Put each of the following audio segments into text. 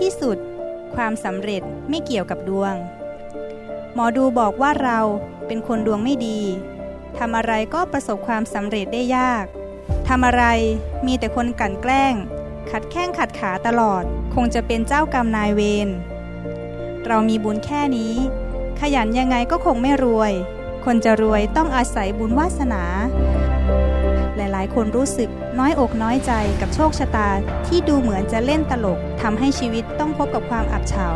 ที่สุด ความสำเร็จไม่เกี่ยวกับดวง หมอดูบอกว่าเราเป็นคนดวงไม่ดีทำอะไรก็ประสบความสำเร็จได้ยากทำอะไรมีแต่คนกลั่นแกล้ง ขัดแข้งขัดขาตลอด คงจะเป็นเจ้ากรรมนายเวรเรามีบุญแค่นี้ ขยันยังไงก็คงไม่รวย คนจะรวยต้องอาศัยบุญวาสนา หลายๆ คนรู้สึกน้อยอกน้อยใจกับโชคชะตาที่ดูเหมือนจะเล่นตลกทำให้ชีวิตต้องพบกับความอับเฉา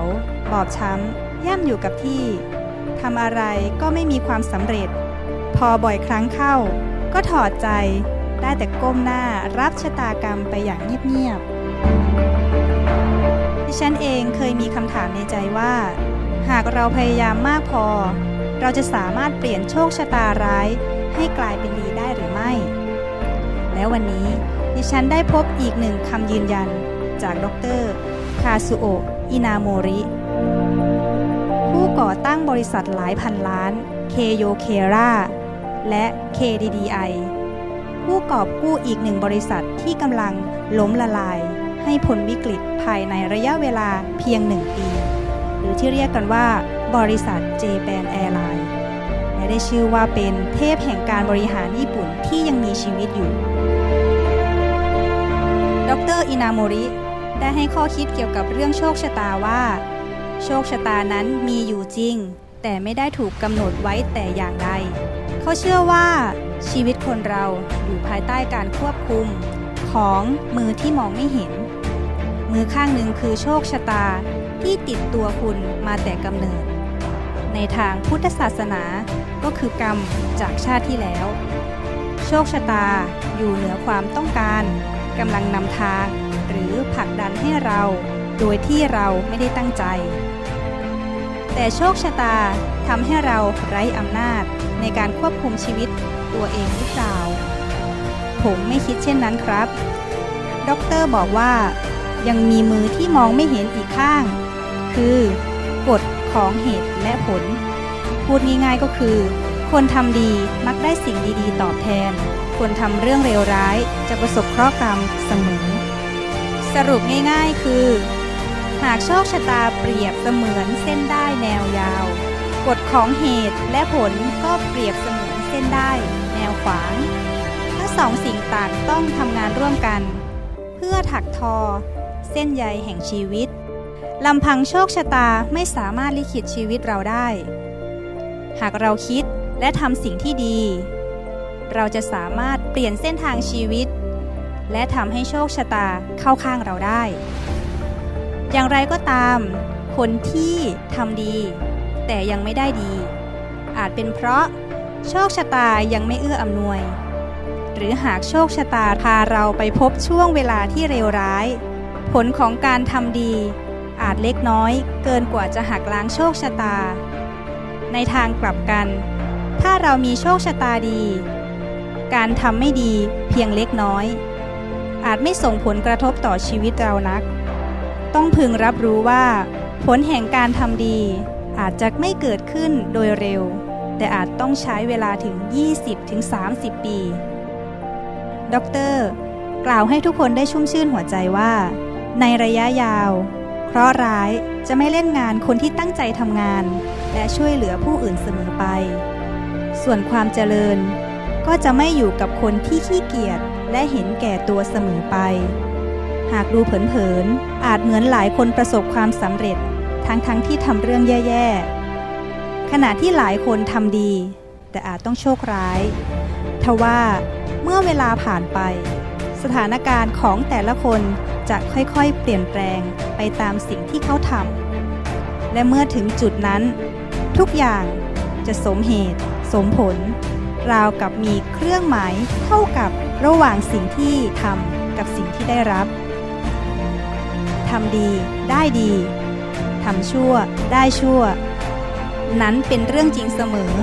บอบช้ำ ย่ำอยู่กับที่ทำอะไรก็ไม่มีความสำเร็จ พอบ่อยครั้งเข้า ก็ถอดใจ ได้แต่ก้มหน้ารับชะตากรรมไปอย่างเงียบๆดิฉันเองเคยมีคำถามในใจว่า หากเราพยายามมากพอ เราจะสามารถเปลี่ยนโชคชะตาร้ายให้กลายเป็นดีได้หรือไม่ แล้ววันนี้ดิฉันได้พบอีกหนึ่งคำยืนยัน จากดรคาซุโอะอินาโมริ ผู้ก่อตั้งบริษัทหลายพันล้านเคโยเคราและ KDDI ผู้กอบกู้อีกหนึ่งบริษัทที่กำลังล้มละลาย ให้พ้นวิกฤตภายในระยะเวลาเพียงหนึ่งปี หรือที่เรียกกันว่า บริษัท j p a n Airline และได้ชื่อว่าเป็นเทพแห่งการบริหารญี่ปุ่นที่ยังมีชีวิตอยู่ ดรอินาโมริ ได้ให้ข้อคิดเกี่ยวกับเรื่องโชคชะตาว่า โชคชะตานั้นมีอยู่จริง แต่ไม่ได้ถูกกำหนดไว้แต่อย่างใด เขาเชื่อว่า ชีวิตคนเราอยู่ภายใต้การควบคุม ของมือที่มองไม่เห็น มือข้างหนึ่งคือโชคชะตาที่ติดตัวคุณมาแต่กำเนิด ในทางพุทธศาสนาก็คือกรรมจากชาติที่แล้ว โชคชะตาอยู่เหนือความต้องการ กำลังนำทาง หรือผลักดันให้เรา โดยที่เราไม่ได้ตั้งใจ แต่โชคชะตาทำให้เราไร้อำนาจในการควบคุมชีวิตตัวเองหรือเปล่า ผมไม่คิดเช่นนั้นครับด็อกเตอร์บอกว่ายังมีมือที่มองไม่เห็นอีกข้าง คือกฎของเหตุและผล พูดง่ายๆก็คือ คนทำดีมักได้สิ่งดีๆ ตอบแทน คนทำเรื่องเลวร้ายจะประสบเคราะห์กรรมเสมอ สรุปง่ายๆคือ หากโชคชะตาเปรียบเสมือนเส้นได้แนวยาว กฎของเหตุและผลก็เปรียบเสมือนเส้นได้แนวขวาง ทั้งสองสิ่งต่างต้องทำงานร่วมกัน เพื่อถักทอ เส้นใยแห่งชีวิตลำพังโชคชะตาไม่สามารถลิขิตชีวิตเราได้ หากเราคิดและทำสิ่งที่ดี เราจะสามารถเปลี่ยนเส้นทางชีวิต และทำให้โชคชะตาเข้าข้างเราได้ อย่างไรก็ตาม คนที่ทำดี แต่ยังไม่ได้ดี อาจเป็นเพราะโชคชะตายังไม่เอื้ออำนวย หรือหากโชคชะตาพาเราไปพบช่วงเวลาที่เลวร้าย ผลของการทำดี อาจเล็กน้อยเกินกว่าจะหักล้างโชคชะตา ในทางกลับกัน ถ้าเรามีโชคชะตาดี การทำไม่ดีเพียงเล็กน้อย อาจไม่ส่งผลกระทบต่อชีวิตเรานัก ต้องพึงรับรู้ว่า ผลแห่งการทำดี อาจจะไม่เกิดขึ้นโดยเร็ว แต่อาจต้องใช้เวลาถึง 20-30 ปีด็อกเตอร์กล่าวให้ทุกคนได้ชุ่มชื่นหัวใจว่า ในระยะยาวเคราะห์ร้ายจะไม่เล่นงานคนที่ตั้งใจทำงาน และช่วยเหลือผู้อื่นเสมอไป ส่วนความเจริญ ก็จะไม่อยู่กับคนที่ขี้เกียจและเห็นแก่ตัวเสมอไป หากดูเผินๆ อาจเหมือนหลายคนประสบความสำเร็จ ทั้งๆทที่ทำเรื่องแย่ๆ ขณะที่หลายคนทำดี แต่อาจต้องโชคร้าย ทว่าเมื่อเวลาผ่านไป สถานการณ์ของแต่ละคนจะค่อยๆ เปลี่ยนแปลงไปตามสิ่งที่เขาทำ และเมื่อถึงจุดนั้น ทุกอย่างจะสมเหตุ สมผล ราวกับมีเครื่องหมายเท่ากับระหว่างสิ่งที่ทำกับสิ่งที่ได้รับทำดีได้ดีทำชั่วได้ชั่ว นั้นเป็นเรื่องจริงเสมอ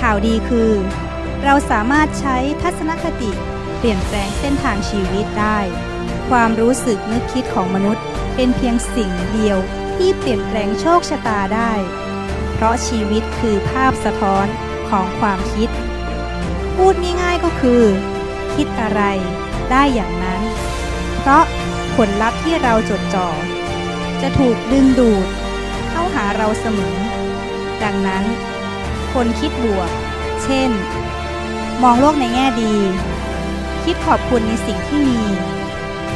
ข่าวดีคือ เราสามารถใช้ทัศนคติเปลี่ยนแปลงเส้นทางชีวิตได้ ความรู้สึกนึกคิดของมนุษย์เป็นเพียงสิ่งเดียวที่เปลี่ยนแปลงโชคชะตาได้ เพราะชีวิตคือภาพสะท้อน ของความคิด พูดง่ายๆก็คือ คิดอะไรได้อย่างนั้น เพราะผลลัพธ์ที่เราจดจ่อ จะถูกดึงดูด เข้าหาเราเสมอ ดังนั้น คนคิดบวก เช่น มองโลกในแง่ดี คิดขอบคุณในสิ่งที่มี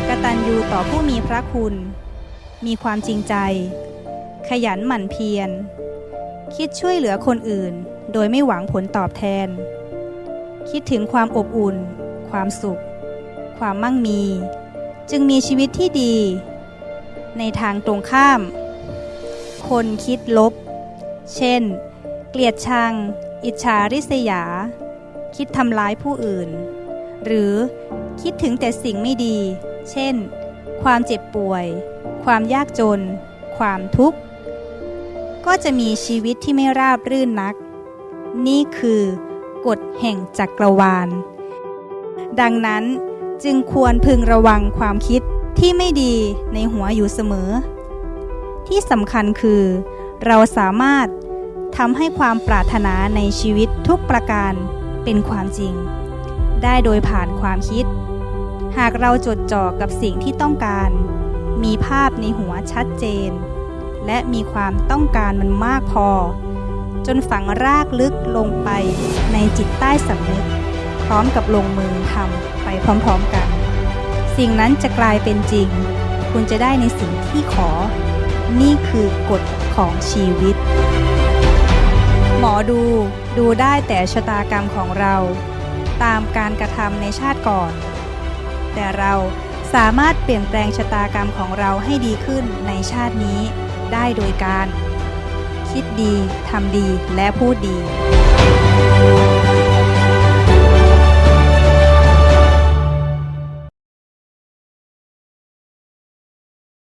กระตัญญูต่อผู้มีพระคุณ มีความจริงใจ ขยันหมั่นเพียร คิดช่วยเหลือคนอื่น โดยไม่หวังผลตอบแทน คิดถึงความอบอุ่น ความสุข ความมั่งมี จึงมีชีวิตที่ดี ในทางตรงข้าม คนคิดลบ เช่น เกลียดชัง อิจฉาริษยา คิดทำร้ายผู้อื่น หรือคิดถึงแต่สิ่งไม่ดี เช่น ความเจ็บป่วย ความยากจน ความทุกข์ก็จะมีชีวิตที่ไม่ราบรื่นนัก นี่คือกฎแห่งจักรวาล ดังนั้นจึงควรพึงระวังความคิดที่ไม่ดีในหัวอยู่เสมอ ที่สำคัญคือ เราสามารถทำให้ความปรารถนาในชีวิตทุกประการเป็นความจริง ได้โดยผ่านความคิด หากเราจดจ่อกับสิ่งที่ต้องการ มีภาพในหัวชัดเจน และมีความต้องการมันมากพอ จนฝังรากลึกลงไปในจิตใต้สำนึก พร้อมกับลงมือทำไปพร้อมๆกัน สิ่งนั้นจะกลายเป็นจริง คุณจะได้ในสิ่งที่ขอ นี่คือกฎของชีวิต หมอดูดูได้แต่ชะตากรรมของเรา ตามการกระทำในชาติก่อน แต่เราสามารถเปลี่ยนแปลงชะตากรรมของเราให้ดีขึ้นในชาตินี้ได้โดยการ คิดดี ทำดี และพูดดี